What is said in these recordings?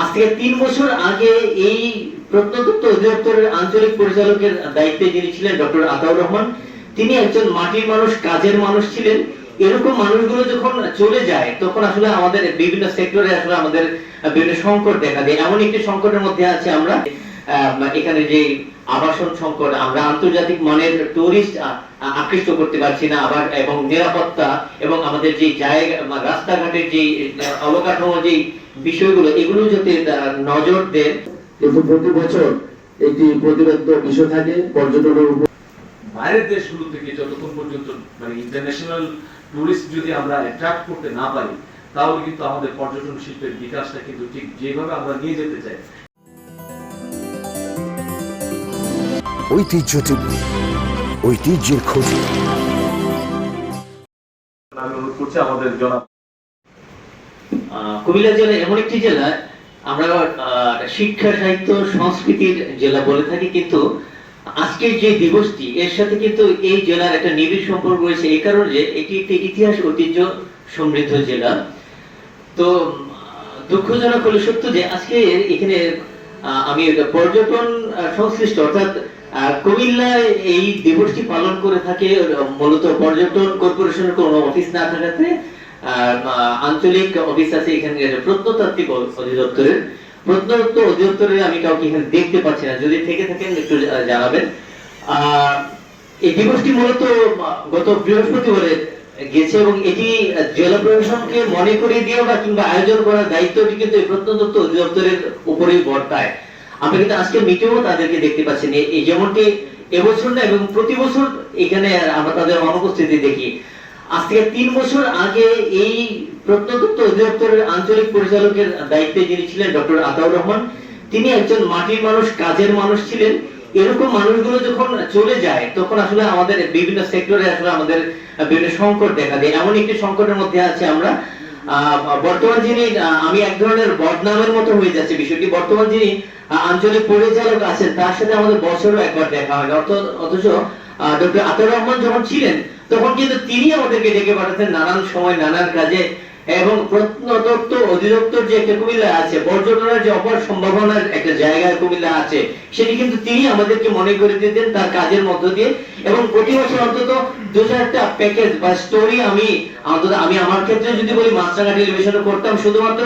আজ থেকে তিন বছর আগে এই প্রত্নতত্ত্ব অধিদপ্তরের আঞ্চলিক পরিচালকের দায়িত্বে যিনি ছিলেন ডক্টর আতাউর রহমান, তিনি একজন মাটির মানুষ, কাজের মানুষ ছিলেন। এরকম মানুষগুলো যখন চলে যায়, তখন আসলে আমাদের বিভিন্ন সেক্টরে আসলে আমাদের বিভিন্ন সংকট দেখা দেয়। এমন একটি সংকটের মধ্যে আছে আমরা। এখানে যে আবাসন সংকট আমরা আন্তর্জাতিক মানের টুরিস্ট আকৃষ্ট করতে পারছি না আবার এবং নিরাপত্তা এবং আমাদের যে জায়গা রাস্তাঘাটের যে অবকাঠামো যে বিষয়গুলো এগুলো যাতে নজর দেন কিন্তু প্রতি বছর একটি প্রতিবেদ্য বিষয় থাকে পর্যটনের উপর। বাইরের দেশগুলো থেকে যতক্ষণ পর্যন্ত মানে ইন্টারন্যাশনাল টুরিস্ট যদি আমরা অ্যাট্রাক্ট করতে না পারি তাহলে কিন্তু আমাদের পর্যটন শিল্পের বিকাশটা কিন্তু ঠিক যেভাবে আমরা নিয়ে যেতে চাই ঐতিহ্য টিভি ঐতিহ্যের খোঁজে। আমি অনুরোধ করছি আমাদের জনাব কুমিল্লা জেলা এমন একটি জেলা আমরা শিক্ষা সাহিত্য সংস্কৃতির জেলা বলে থাকি কিন্তু আজকের যে দিবসটি এর সাথে কিন্তু এই জেলার একটা নিবিড় সম্পর্ক রয়েছে এই কারণে যে এটি একটি ইতিহাস ঐতিহ্য সমৃদ্ধ জেলা। তো দুঃখজনক হলো সত্য যে আজকে এখানে আহ, আমি পর্যটন সংশ্লিষ্ট অর্থাৎ আহ, কুমিল্লায় এই দিবসটি পালন করে থাকে মূলত পর্যটন কর্পোরেশনের কোনো অফিস না থাকাতে আঞ্চলিক অফিস আছে এখানে প্রত্নতাত্ত্বিক অধিদপ্তরের। প্রত্নতত্ত্ব অধিদপ্তরের আমি কাউকে এখানে দেখতে পাচ্ছি না। যদি থেকে থাকেন একটু জানাবেন। এই দিবসটি মূলত গত বৃহস্পতিবারে গেছে এবং এটি জেলা প্রশাসনকে মনে করিয়ে দিয়ে বা কিংবা আয়োজন করার দায়িত্বটি কিন্তু এই প্রত্নতত্ত্ব অধিদপ্তরের উপরেই বর্তায়। আমরা কিন্তু আজকে মিটিংও তাদেরকে দেখতে পাচ্ছি না এই যেমনটি এবছর না, এবং প্রতি বছর এখানে আমরা তাদের অনুপস্থিতি দেখি। আজ থেকে তিন বছর আগে এই প্রত্নতত্ত্ব অধিদপ্তরের আঞ্চলিক পরিচালকের দায়িত্বে যিনি ছিলেন ডক্টর আতাউর রহমান, তিনি একজন মাটির মানুষ, কাজের মানুষ ছিলেন। এরকম মানুষগুলো যখন চলে যায়, তখন আসলে আমাদের বিভিন্ন সেক্টরে আসলে আমাদের বিভিন্ন সংকট দেখা দেয়। এমন একটি সংকটের মধ্যে আছে আমরা। বর্তমান যিনি আমি এক ধরনের বদনামের মতো হয়ে যাচ্ছে বিষয়টি বর্তমান যিনি আঞ্চলিক পরিচালক আছেন, তার সাথে আমাদের বছরও একবার দেখা হয়। অথচ ডক্টর আতাউর রহমান যখন ছিলেন, তখন কিন্তু তিনি আমাদেরকে ডেকে পাঠাতেন নানান সময়, নানান কাজে এবং প্রত্নতত্ত্ব অধিদপ্তর যে একটা কুমিল্লা আছে পর্যটনের যে অপার সম্ভাবনার একটা জায়গা কুমিল্লা আছে, সেটি কিন্তু তিনি আমাদেরকে মনে করে দিতেন তার কাজের মধ্য দিয়ে। এবং প্রতি বছর অন্তত দু চারটা প্যাকেজ বা স্টোরি আমি অন্তত আমি আমার ক্ষেত্রে যদি বলি মাছরাঙা টেলিভিশনে করতাম শুধুমাত্র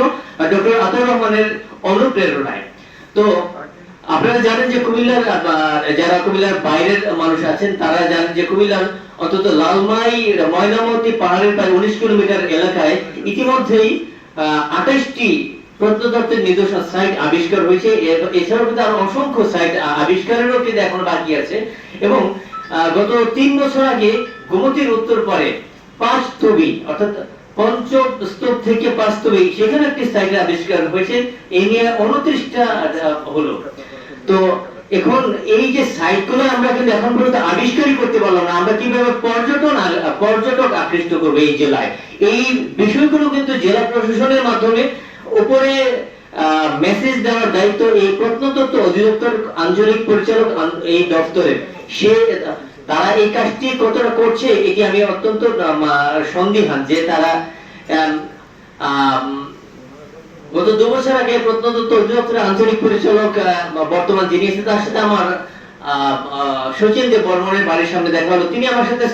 ডক্টর আতাউর রহমানের অনুপ্রেরণায়। তো আপনারা জানেন যে কুমিল্লার যারা কুমিল্লার বাইরের মানুষ আছেন, তারা জানেন যে কুমিল্লার অন্তত লালমাই, ময়নামতি পাহাড়ের প্রায় উনিশ কিলোমিটার এলাকায় ইতিমধ্যেই আঠাশটি প্রত্নতত্ত্বের নিদর্শন সাইট আবিষ্কার হয়েছে। এছাড়াও কিন্তু আরও অসংখ্য সাইট আবিষ্কারেরও কিন্তু এখন বাকি আছে। এবং গত তিন বছর আগে গোমতীর উত্তর পরে পাঁচ স্তবী অর্থাৎ পঞ্চম স্তূপ থেকে পাঁচ স্তবী সেখানে একটি সাইট আবিষ্কার হয়েছে। এ নিয়ে উনত্রিশটা হলো। তো এখন এই যে সাইটগুলো আমরা কিন্তু এখন পর্যন্ত আবিষ্কারই করতে পারলাম না। আমরা কীভাবে পর্যটন পর্যটক আকৃষ্ট করব এই জেলায়? এই বিষয়গুলো কিন্তু জেলা প্রশাসনের মাধ্যমে উপরে মেসেজ দেওয়ার দায়িত্ব এই প্রত্নতত্ত্ব অধিদপ্তর আঞ্চলিক পরিচালক এই দপ্তরের। সে, তারা এই কাজটি কতটা করছে এটি আমি অত্যন্ত সন্দিহান যে তারা গত দু বছর আগে প্রত্নতত্ত্ব অধিদপ্তরের আঞ্চলিক পরিচালক বর্তমান যিনি আছেন, তার সাথে আমার সচিন দেব বর্মনের বাড়ির সামনে দেখা হলো। তিনি আমার সাথে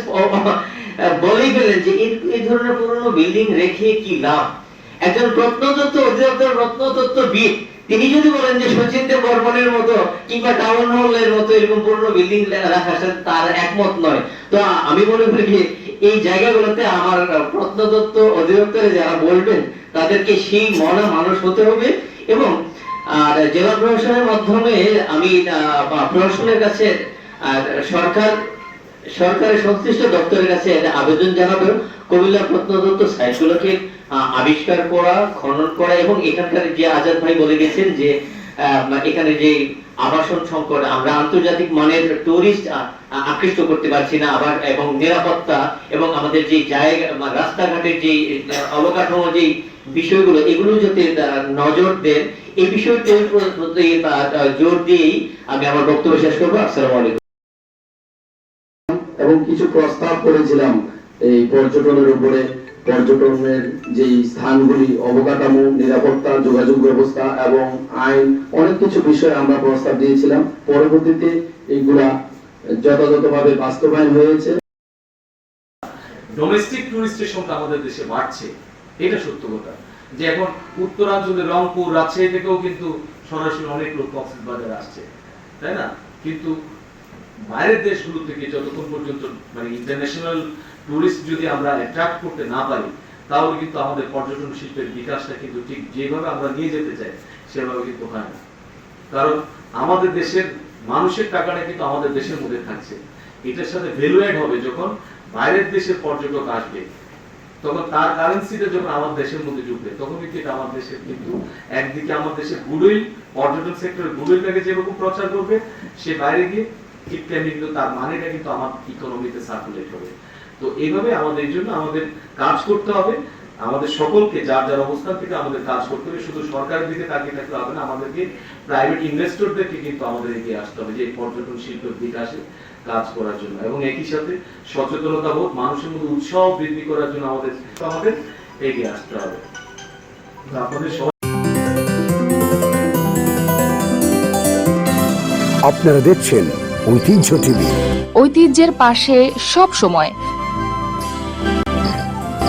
বলেই ফেললেন যে, এই- ধরনের পুরনো বিল্ডিং রেখে কি লাভ? একজন প্রত্নতত্ত্ব অধিদপ্তর প্রত্নতত্ত্ববিদ, তিনি যদি বলেন যে সচিন দেব বর্মনের মতো কিংবা টাউন হলের মতো এরকম পুরনো বিল্ডিং রাখার সাথে তার একমত নয়। তো আমি মনে করি এই জায়গাগুলোতে আমার প্রত্নতত্ত্ব অধিদপ্তরে যারা বলবেন, তাদেরকে সেই মনা মানুষ হতে হবে এবং আর জেলা প্রশাসনের মাধ্যমে আমি প্রশাসনের কাছে, আর সরকার, সরকারের সংশ্লিষ্ট দপ্তরের কাছে আবেদন জানাব। কুমিল্লা প্রত্নতত্ত্ব সাইটগুলোকে আবিষ্কার করা, খনন করা এবং এখানকার যে আজাদ ভাই বলে গেছেন যে এখানে যে আবাসন সংকট, আমরা আন্তর্জাতিক মানের টুরিস্ট আকৃষ্ট করতে পারছি না, আবার এবং নিরাপত্তা এবং আমাদের যে জায়গা রাস্তাঘাটের যে অবকাঠামো যে বিষয়গুলো, এগুলো যাতে নজর দেন, এই বিষয়টির জোর দিয়েই আমি আমার বক্তব্য শেষ করব। আসসালামু আলাইকুম। এবং কিছু প্রস্তাব করেছিলাম এই পর্যটনের উপরে। পর্যটনের যেই স্থানগুলি অবকাঠামো, নিরাপত্তা, যোগাযোগ ব্যবস্থা এবং আইন, অনেক কিছু বিষয়ে আমরা প্রস্তাব দিয়েছিলাম। পরবর্তীতে এইগুলা যথাযথভাবে বাস্তবায়ন হয়েছে। ডোমেস্টিক টুরিস্টের সংখ্যা আমাদের দেশে বাড়ছে। এটা সত্য কথা। যে এখন উত্তরাঞ্চলে রংপুর, রাজশাহী থেকেও কিন্তু সরাসরি অনেক লোক কক্সবাজারে আসছে। তাই না? কিন্তু বাইরের দেশগুলো থেকে যতক্ষণ পর্যন্ত মানে ইন্টারন্যাশনাল টুরিস্ট যদি আমরা অ্যাট্রাক্ট করতে না পারি, তাহলে কিন্তু আমাদের পর্যটন শিল্পের বিকাশটা কিন্তু ঠিক যেভাবে আমরা নিয়ে যেতে চাই, সেভাবে কিন্তু হয় না। কারণ আমাদের দেশের মানুষের টাকাটা কিন্তু আমাদের দেশের মধ্যে থাকছে। এটার সাথে ভ্যালু অ্যাড হবে যখন বাইরের দেশের পর্যটক আসবে। তখন তার কারেন্সিটা যখন আমার দেশের মধ্যে ঢুকবে, তখন কিন্তু এটা আমার দেশের কিন্তু একদিকে আমার দেশের গুডউইল পর্যটন সেক্টরের গুডউইলটাকে যেরকম প্রচার করবে, সে বাইরে গিয়ে ঠিক তেমনি কিন্তু তার মানেটা কিন্তু আমার ইকোনমিতে সার্কুলেট হবে। তো এইভাবে আমাদের জন্য আমাদের কাজ করতে হবে। আমাদের সকলকে যার যার অবস্থান থেকে আমাদের কাজ করতে হবে শুধু সরকারের দিকে তাকিয়ে থাকলে হবে না আমাদেরকে প্রাইভেট ইনভেস্টরদেরকে কিন্তু আমাদের এগিয়ে আসতে হবে যে এই পর্যটন শিল্পের বিকাশে কাজ করার জন্য। এবং একই সাথে সচেতনতা বোধ মানুষের মধ্যে উৎসাহ বৃদ্ধি করার জন্য আমাদের আমাদের এগিয়ে আসতে হবে। আপনাদের আপনারা দেখছেন ঐতিহ্য টিভি। ঐতিহ্যের পাশে সব সময়